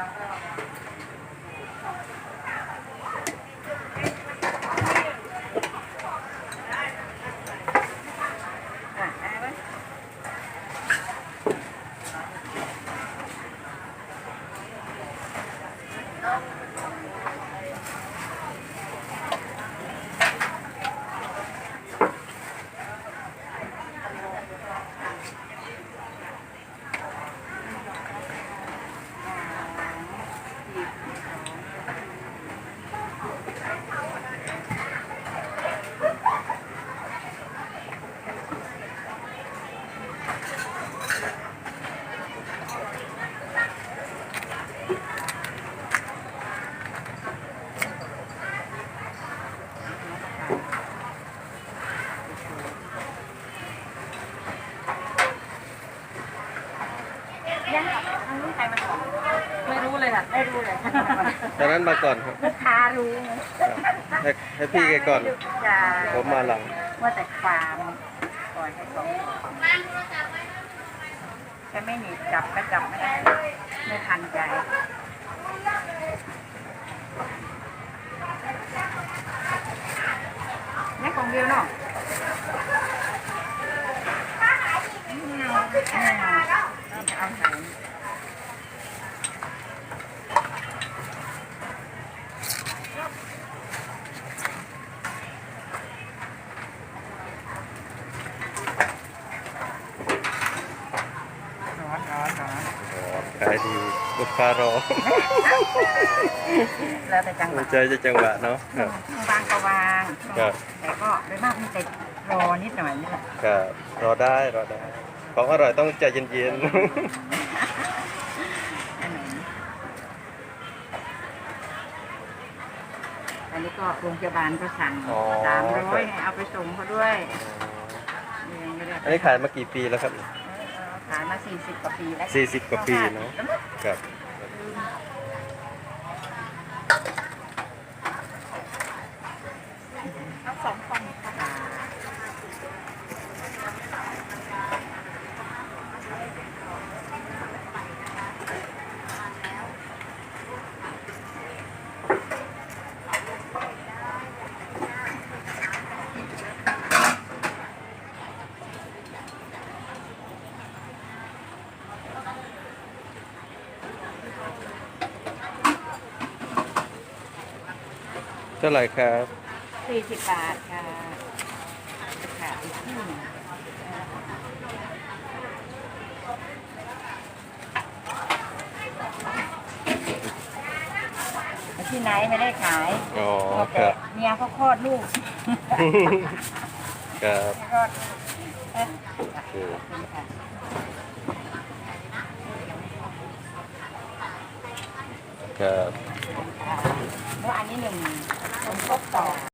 อ่ รมาก่อนไม่รู้เลยค่ะ ไม่รู้เลยตอนนั้นมาก่อนครับลูกค้ารู้ไงครับให้ให้พี่แกก่อน จะผมมาหลัง ว่าแต่ฟาร์มปล่อยให้เขาจะไม่หนีบจับก็จับไม่ได้ไม่ทันใจนี่ของเดียวเนาะอืมเอาเอาหายร้อนร้อนร้อน อ๋อขาย ดีลูกค้ารอแล้วแต่จังหหัวะวใจจะจังหวะเนาะครับ วางก็วางครับ แต่ก็โดยมากมีแต่รอนิดหน่อยนี่แหละครับรอได้รอได้ ของอร่อยต้องใจเย็นอันไหนอันนี้ก็โรงพยาบาลก็สั่งอ๋อสามร้อยครับเอาไปส่งเขาด้วยนี่ยังไม่ได้ๆอันนี้ขายมากี่ปีแล้วครับเออ ขายมาสี่สิบกว่าปีแล้ว40กว่าปีเนอะครับเอาสองฟองค่ะ เท่าไหร่ครับสี่สิบบาทค่ะค่ะอีกที่หนึ่งที่ไหนไม่ได้ขายอ๋อเอาคแต่รับเมียเขาคลอดลูกครับคลอดเอ๊ะโอเคขอบคุณค่ะครับ แล้วอันนี้หนึ่งคนครบต่อง